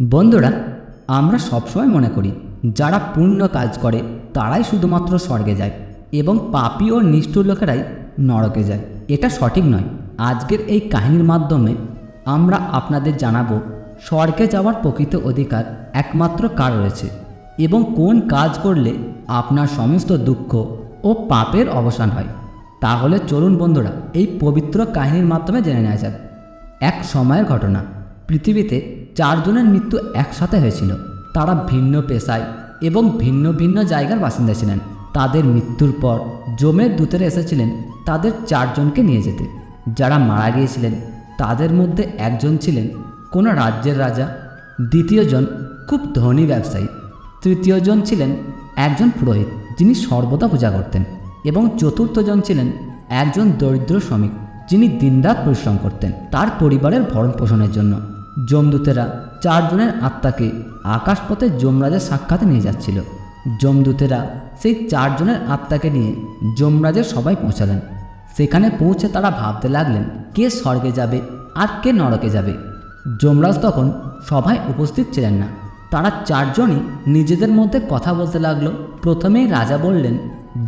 বন্ধুরা, আমরা সবসময় মনে করি, যারা পূর্ণ কাজ করে, তারাই শুধুমাত্র স্বর্গে যায় এবং পাপী ও নিষ্ঠুর লোকেরাই নরকে যায়। এটা সঠিক নয়। আজকের এই কাহিনীর মাধ্যমে আমরা আপনাদের জানাব, স্বর্গে যাওয়ার প্রকৃত অধিকার একমাত্র কার রয়েছে এবং কোন কাজ করলে আপনার সমস্ত দুঃখ ও পাপের অবসান হয়। তাহলে চলুন বন্ধুরা, এই পবিত্র কাহিনীর মাধ্যমে জেনে নেওয়া যাক। এক সময়ের ঘটনা। পৃথিবীতে চারজনের মৃত্যু একসাথে হয়েছিল। তারা ভিন্ন পেশায় এবং ভিন্ন ভিন্ন জায়গার বাসিন্দা ছিলেন। তাদের মৃত্যুর পর জমের দূতেরা এসেছিলেন তাদের চারজনকে নিয়ে যেতে। যারা মারা গিয়েছিলেন, তাদের মধ্যে একজন ছিলেন কোনো রাজ্যের রাজা, দ্বিতীয়জন খুব ধনী ব্যবসায়ী, তৃতীয়জন ছিলেন একজন পুরোহিত যিনি সর্বদা পূজা করতেন এবং চতুর্থজন ছিলেন একজন দরিদ্র শ্রমিক যিনি দিনরাত পরিশ্রম করতেন তার পরিবারের ভরণ পোষণের জন্য। যমদূতেরা চারজনের আত্মাকে আকাশপথে যমরাজের সাক্ষাতে নিয়ে যাচ্ছিল। যমদূতেরা সেই চারজনের আত্মাকে নিয়ে যমরাজের সবাই পৌঁছালেন। সেখানে পৌঁছে তারা ভাবতে লাগলেন, কে স্বর্গে যাবে আর কে নরকে যাবে? যমরাজ তখন সভায় উপস্থিত ছিলেন না। তারা চারজনই নিজেদের মধ্যে কথা বলতে লাগল। প্রথমেই রাজা বললেন,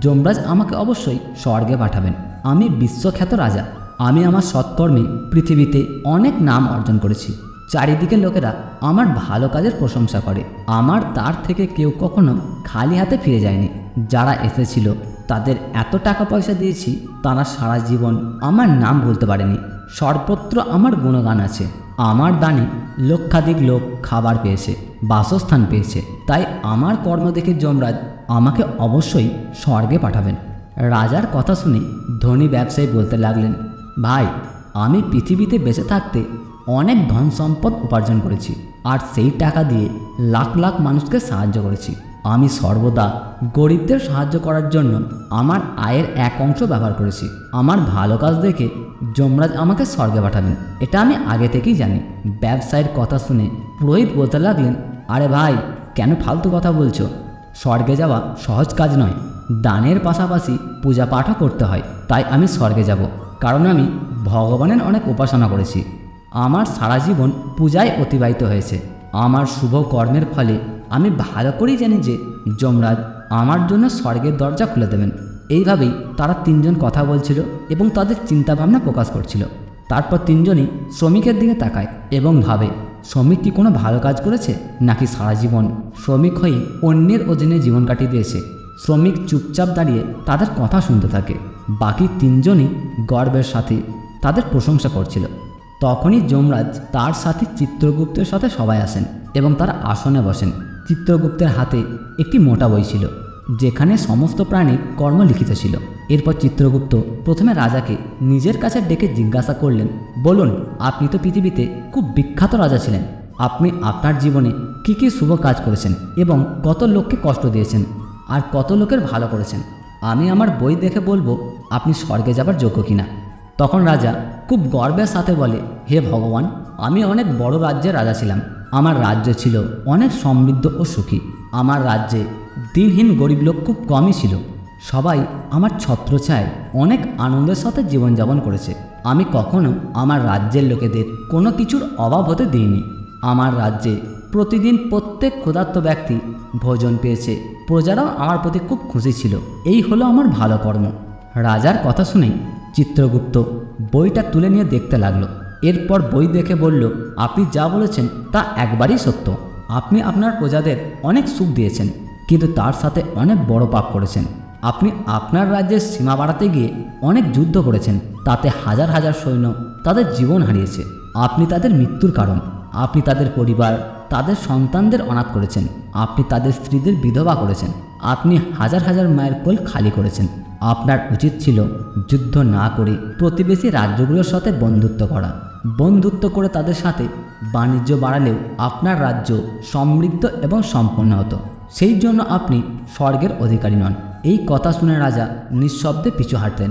যমরাজ আমাকে অবশ্যই স্বর্গে পাঠাবেন। আমি বিশ্বখ্যাত রাজা। আমি আমার সৎকর্মে পৃথিবীতে অনেক নাম অর্জন করেছি। চারিদিকের লোকেরা আমার ভালো কাজের প্রশংসা করে। আমার তার থেকে কেউ কখনো খালি হাতে ফিরে যায়নি। যারা এসেছিল, তাদের এত টাকা পয়সা দিয়েছি, তারা সারা জীবন আমার নাম বলতে পারেনি। সর্বত্র আমার গুণগান আছে। আমার দানে লক্ষাধিক লোক খাবার পেয়েছে, বাসস্থান পেয়েছে। তাই আমার কর্ম দেখে যমরাজ আমাকে অবশ্যই স্বর্গে পাঠাবেন। রাজার কথা শুনে ধনী ব্যবসায়ী বলতে লাগলেন, ভাই, আমি পৃথিবীতে বেঁচে থাকতে অনেক ধন সম্পদ উপার্জন করেছি আর সেই টাকা দিয়ে লাখ লাখ মানুষকে সাহায্য করেছি। আমি সর্বদা গরিবদের সাহায্য করার জন্য আমার আয়ের এক অংশ ব্যবহার করেছি। আমার ভালো কাজ দেখে যমরাজ আমাকে স্বর্গে পাঠাবেন এটা আমি আগে থেকেই জানি। ব্যবসায়ের কথা শুনে পুরোহিত বলতে লাগলেন, আরে ভাই, কেন ফালতু কথা বলছো? স্বর্গে যাওয়া সহজ কাজ নয়। দানের পাশাপাশি পূজা পাঠও করতে হয়। তাই আমি স্বর্গে যাব। কারণ আমি ভগবানের অনেক উপাসনা করেছি। আমার সারা জীবন পূজায় অতিবাহিত হয়েছে। আমার শুভ কর্মের ফলে আমি ভালো করেই জানি যে যমরাজ আমার জন্য স্বর্গের দরজা খুলে দেবেন। এইভাবেই তারা তিনজন কথা বলছিল এবং তাদের চিন্তাভাবনা প্রকাশ করছিল। তারপর তিনজনই শ্রমিকের দিকে তাকায় এবং ভাবে, শ্রমিক কি কোনো ভালো কাজ করেছে নাকি সারা জীবন? শ্রমিক হয়ে অন্যের অধীনে জীবন কাটিয়ে দিয়েছে। শ্রমিক চুপচাপ দাঁড়িয়ে তাদের কথা শুনতে থাকে। বাকি তিনজনই গর্বের সাথে, তাদের প্রশংসা করছিল। তখনই যমরাজ তার সাথে চিত্রগুপ্তের সাথে সবাই আসেন এবং তার আসনে বসেন। চিত্রগুপ্তের হাতে একটি মোটা বই ছিল, যেখানে সমস্ত প্রাণীর কর্ম লিখিত ছিল। এরপর চিত্রগুপ্ত প্রথমে রাজাকে নিজের কাছে ডেকে জিজ্ঞাসা করলেন, বলুন, আপনি তো পৃথিবীতে খুব বিখ্যাত রাজা ছিলেন। আপনি আপনার জীবনে কী কী শুভ কাজ করেছেন এবং কত লোককে কষ্ট দিয়েছেন আর কত লোকের ভালো করেছেন? আমি আমার বই দেখে বলব, আপনি স্বর্গে যাবার যোগ্য কিনা। তখন রাজা খুব গর্বের সাথে বলে, হে ভগবান, আমি অনেক বড় রাজ্যের রাজা ছিলাম। আমার রাজ্য ছিল অনেক সমৃদ্ধ ও সুখী। আমার রাজ্যে দিনহীন গরিব লোক খুব কমই ছিল। সবাই আমার ছত্র ছত্রছায় অনেক আনন্দের সাথে জীবনযাপন করেছে। আমি কখনো আমার রাজ্যের লোকেদের কোনো কিছুর অভাব হতে দিইনি। আমার রাজ্যে প্রতিদিন প্রত্যেক ক্ষুধার্ত ব্যক্তি ভোজন পেয়েছে। প্রজারাও আমার প্রতি খুব খুশি ছিল। এই হলো আমার ভালো কর্ম। রাজার কথা শুনেই চিত্রগুপ্ত। বইটা তুলে নিয়ে দেখতে লাগল। এরপর বই দেখে বলল, আপনি যা বলেছেন তা একবারই সত্য। আপনি আপনার প্রজাদের অনেক সুখ দিয়েছেন, কিন্তু তার সাথে অনেক বড় পাপ করেছেন। আপনি আপনার রাজ্যের সীমা বাড়াতে গিয়ে অনেক যুদ্ধ করেছেন, তাতে হাজার হাজার সৈন্য তাদের জীবন হারিয়েছে। আপনি তাদের মৃত্যুর কারণ। আপনি তাদের পরিবার, তাদের সন্তানদের অনাথ করেছেন। আপনি তাদের স্ত্রীদের বিধবা করেছেন। আপনি হাজার হাজার মায়ের কোল খালি করেছেন। আপনার উচিত ছিল যুদ্ধ না করে প্রতিবেশী রাজ্যগুলোর সাথে বন্ধুত্ব করা। বন্ধুত্ব করে তাদের সাথে বাণিজ্য বাড়ালেও আপনার রাজ্য সমৃদ্ধ এবং সম্পন্ন হতো। সেই জন্য আপনি স্বর্গের অধিকারী নন। এই কথা শুনে রাজা নিঃশব্দে পিছু হাঁটতেন।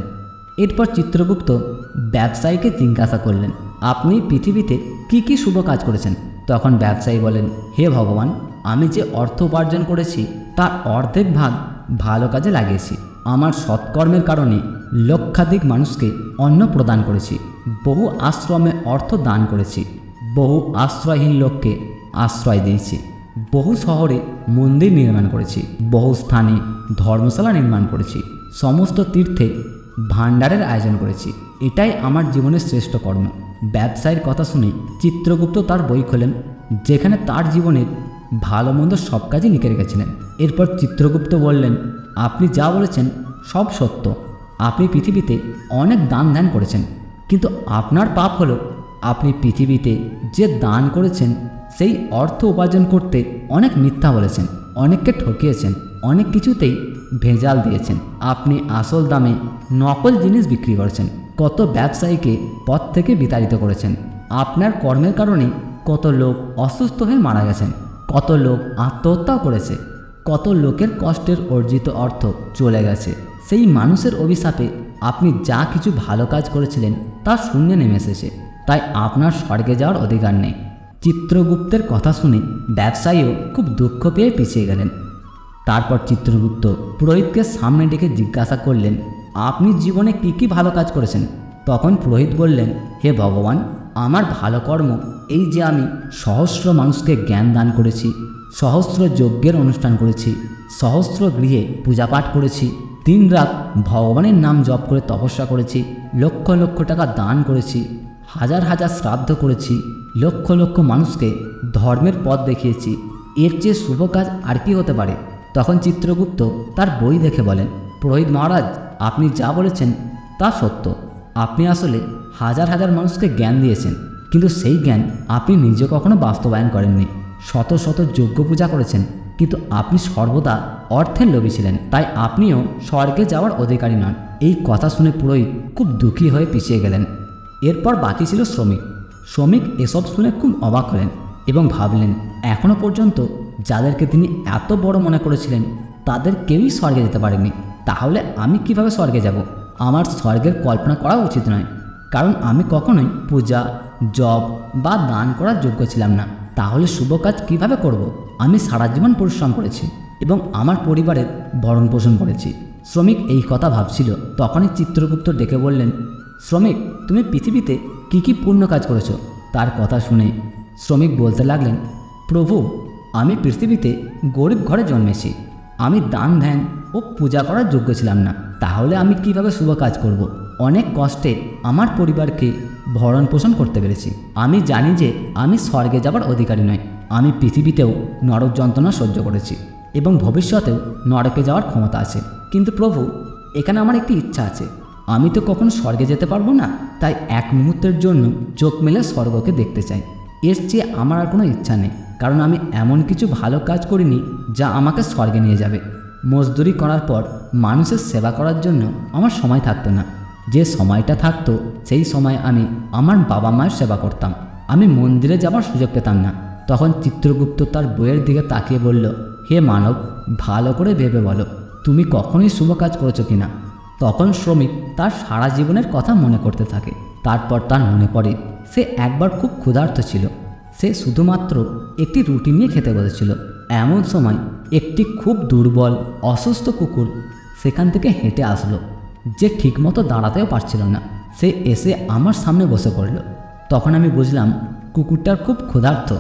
এরপর চিত্রগুপ্ত ব্যবসায়ীকে জিজ্ঞাসা করলেন, আপনি পৃথিবীতে কি কি শুভ কাজ করেছেন? তখন ব্যবসায়ী বলেন, হে ভগবান, আমি যে অর্থ উপার্জন করেছি, তার অর্ধেক ভাগ ভালো কাজে লাগিয়েছি। আমার সৎকর্মের কারণে লক্ষাধিক মানুষকে অন্ন প্রদান করেছি, বহু আশ্রমে অর্থ দান করেছি, বহু আশ্রয়হীন লোককে আশ্রয় দিয়েছি, বহু শহরে মন্দির নির্মাণ করেছি, বহু স্থানে ধর্মশালা নির্মাণ করেছি, সমস্ত তীর্থে ভাণ্ডারের আয়োজন করেছি, এটাই আমার জীবনের শ্রেষ্ঠ কর্ম। ব্যবসায়ের কথা শুনে চিত্রগুপ্ত তার বই খোলেন, যেখানে তার জীবনের ভালো মন্দ সব কাজই লিখে রেখেছিলেন। এরপর চিত্রগুপ্ত বললেন আপনি যা বলেছেন সব সত্য। আপনি পৃথিবীতে অনেক দান ধ্যান করেছেন, কিন্তু আপনার পাপ হলো আপনি পৃথিবীতে যে দান করেছেন, সেই অর্থ উপার্জন করতে অনেক মিথ্যা বলেছেন, অনেককে ঠকিয়েছেন, অনেক কিছুতেই ভেজাল দিয়েছেন। আপনি আসল দামে নকল জিনিস বিক্রি করেছেন, কত ব্যবসায়ীকে পথ থেকে বিতাড়িত করেছেন। আপনার কর্মের কারণে কত লোক অসুস্থ হয়ে মারা গেছেন, কত লোক আত্মহত্যাও করেছে। কত লোকের কষ্টের অর্জিত অর্থ চলে গেছে। সেই মানুষের অভিশাপে আপনি যা কিছু ভালো কাজ করেছিলেন তা শূন্যে নেমে এসেছে। তাই আপনার স্বর্গে যাওয়ার অধিকার নেই। চিত্রগুপ্তের কথা শুনে ব্যবসায়ীও খুব দুঃখ পেয়ে পিছিয়ে গেলেন। তারপর চিত্রগুপ্ত পুরোহিতকে সামনে ডেকে জিজ্ঞাসা করলেন, আপনি জীবনে কী কী ভালো কাজ করেছেন? তখন পুরোহিত বললেন, হে ভগবান, আমার ভালো কর্ম এই যে আমি সহস্র মানুষকে জ্ঞান দান করেছি। সহস্র যজ্ঞের অনুষ্ঠান করেছি, সহস্র গৃহে পূজাপাঠ করেছি দিন রাত ভগবানের নাম জপ করে তপস্যা করেছি, লক্ষ লক্ষ টাকা দান করেছি, হাজার হাজার শ্রাদ্ধ করেছি, লক্ষ লক্ষ মানুষকে ধর্মের পথ দেখিয়েছি, এর চেয়ে শুভ কাজ আর কি হতে পারে? তখন চিত্রগুপ্ত তার বই দেখে বলেন, পুরোহিত মহারাজ, আপনি যা বলেছেন তা সত্য। আপনি আসলে হাজার হাজার মানুষকে জ্ঞান দিয়েছেন, কিন্তু সেই জ্ঞান আপনি নিজে কখনো বাস্তবায়ন করেননি। শত শত যজ্ঞ পূজা করেছেন। কিন্তু আপনি সর্বদা অর্থের লোভী ছিলেন। তাই আপনিও স্বর্গে যাওয়ার অধিকারী নন। এই কথা শুনে পুরোহিত খুব দুঃখী হয়ে পিছিয়ে গেলেন। এরপর বাকি ছিল শ্রমিক। শ্রমিক এসব শুনে খুব অবাক হলেন এবং ভাবলেন এখনও পর্যন্ত যাদেরকে তিনি এত বড় মনে করেছিলেন, তাদের কেউই স্বর্গে যেতে পারেনি তাহলে আমি কীভাবে স্বর্গে যাব? আমার স্বর্গের কল্পনা করা উচিত নয়। কারণ আমি কখনোই পূজা জব বা দান করার যোগ্য ছিলাম না। তাহলে শুভ কাজ কীভাবে করব। আমি সারা জীবন পরিশ্রম করেছি এবং আমার পরিবারের ভরণ পোষণ করেছি। শ্রমিক এই কথা ভাবছিল। তখনই চিত্রগুপ্ত ডেকে বললেন, শ্রমিক, তুমি পৃথিবীতে কী কী পূর্ণ কাজ করেছ? তার কথা শুনে শ্রমিক বলতে লাগলেন, প্রভু, আমি পৃথিবীতে গরিব ঘরে জন্মেছি। আমি দান, ধ্যান ও পূজা করার যোগ্য ছিলাম না। তাহলে আমি কীভাবে শুভ কাজ করব। অনেক কষ্টে আমার পরিবারকে ভরণ পোষণ করতে পেরেছি। আমি জানি যে আমি স্বর্গে যাবার অধিকারী নয় আমি পৃথিবীতেও নরক যন্ত্রণা সহ্য করেছি এবং ভবিষ্যতেও নরকে যাওয়ার ক্ষমতা আছে। কিন্তু প্রভু, এখানে আমার একটি ইচ্ছা আছে। আমি তো কখনো স্বর্গে যেতে পারব না, তাই এক মুহূর্তের জন্য চোখ মেলে স্বর্গকে দেখতে চাই। এর চেয়ে আমার আর কোনো ইচ্ছা নেই, কারণ আমি এমন কিছু ভালো কাজ করিনি যা আমাকে স্বর্গে নিয়ে যাবে। মজদুরি করার পর মানুষের সেবা করার জন্য আমার সময় থাকতো না। যে সময়টা থাকতো, সেই সময় আমি আমার বাবা মায়ের সেবা করতাম। আমি মন্দিরে যাবার সুযোগ পেতাম না। তখন চিত্রগুপ্ত তার বইয়ের দিকে তাকিয়ে বলল, হে মানব, ভালো করে ভেবে বলো, তুমি কখনোই শুভ কাজ করেছ কিনা? তখন শ্রমিক তার সারা জীবনের কথা মনে করতে থাকে। তারপর তার মনে পড়ে, সে একবার খুব ক্ষুধার্ত ছিল। সে শুধুমাত্র একটি রুটি নিয়ে খেতে বসেছিল। এমন সময় একটি খুব দুর্বল, অসুস্থ কুকুর সেখান থেকে হেঁটে আসলো। যে ঠিকমতো দাঁড়াতেও পারছিল না। সে এসে আমার সামনে বসে পড়ল। তখন আমি বুঝলাম, কুকুরটার খুব ক্ষুধার্ত।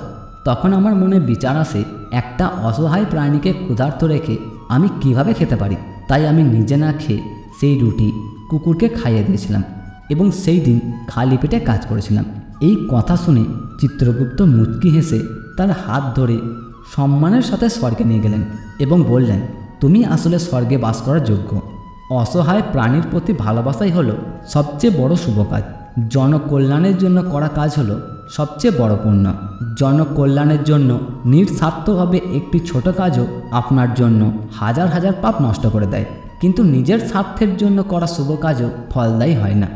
তখন আমার মনে বিচার আসে, একটা অসহায় প্রাণীকে ক্ষুধার্ত রেখে আমি কীভাবে খেতে পারি? তাই আমি নিজে না খেয়ে সেই রুটি কুকুরকে খাইয়ে দিয়েছিলাম এবং সেই দিন খালি পেটে কাজ করেছিলাম। এই কথা শুনে চিত্রগুপ্ত মুচকি হেসে তার হাত ধরে সম্মানের সাথে স্বর্গে নিয়ে গেলেন এবং বললেন, তুমি আসলে স্বর্গে বাস করার যোগ্য। অসহায় প্রাণীর প্রতি ভালোবাসাই হলো সবচেয়ে বড় শুভ কাজ। জনকল্যাণের জন্য করা কাজ হলো সবচেয়ে বড় পুণ্য। জনকল্যাণের জন্য নিঃস্বার্থভাবে একটি ছোট কাজও আপনার জন্য হাজার হাজার পাপ নষ্ট করে দেয়। কিন্তু নিজের স্বার্থের জন্য করা শুভ কাজও ফলদায়ী হয় না।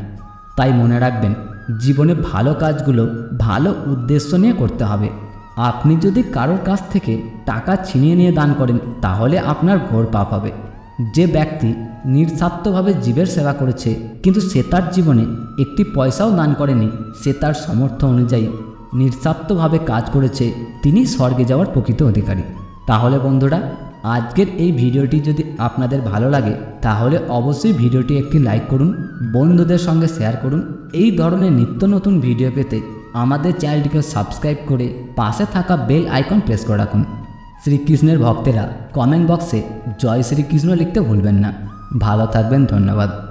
তাই মনে রাখবেন, জীবনে ভালো কাজগুলো ভালো উদ্দেশ্য নিয়ে করতে হবে। আপনি যদি কারোর কাছ থেকে টাকা ছিনিয়ে নিয়ে দান করেন, তাহলে আপনার ঘোর পাপ হবে। যে ব্যক্তি নিঃস্বার্থভাবে জীবের সেবা করেছে, কিন্তু সে তার জীবনে একটি পয়সাও দান করেনি, সে তার সামর্থ্য অনুযায়ী নিঃস্বার্থভাবে কাজ করেছে, তিনি স্বর্গে যাওয়ার প্রকৃত অধিকারী। তাহলে বন্ধুরা, আজকের এই ভিডিওটি যদি আপনাদের ভালো লাগে, তাহলে অবশ্যই ভিডিওটি একটি লাইক করুন, বন্ধুদের সঙ্গে শেয়ার করুন। এই ধরনের নিত্য নতুন ভিডিও পেতে আমাদের চ্যানেলটিকে সাবস্ক্রাইব করে পাশে থাকা বেল আইকন প্রেস করে রাখুন। শ্রীকৃষ্ণের ভক্তেরা কমেন্ট বক্সে জয় শ্রীকৃষ্ণ লিখতে ভুলবেন না। ভালো থাকবেন ধন্যবাদ।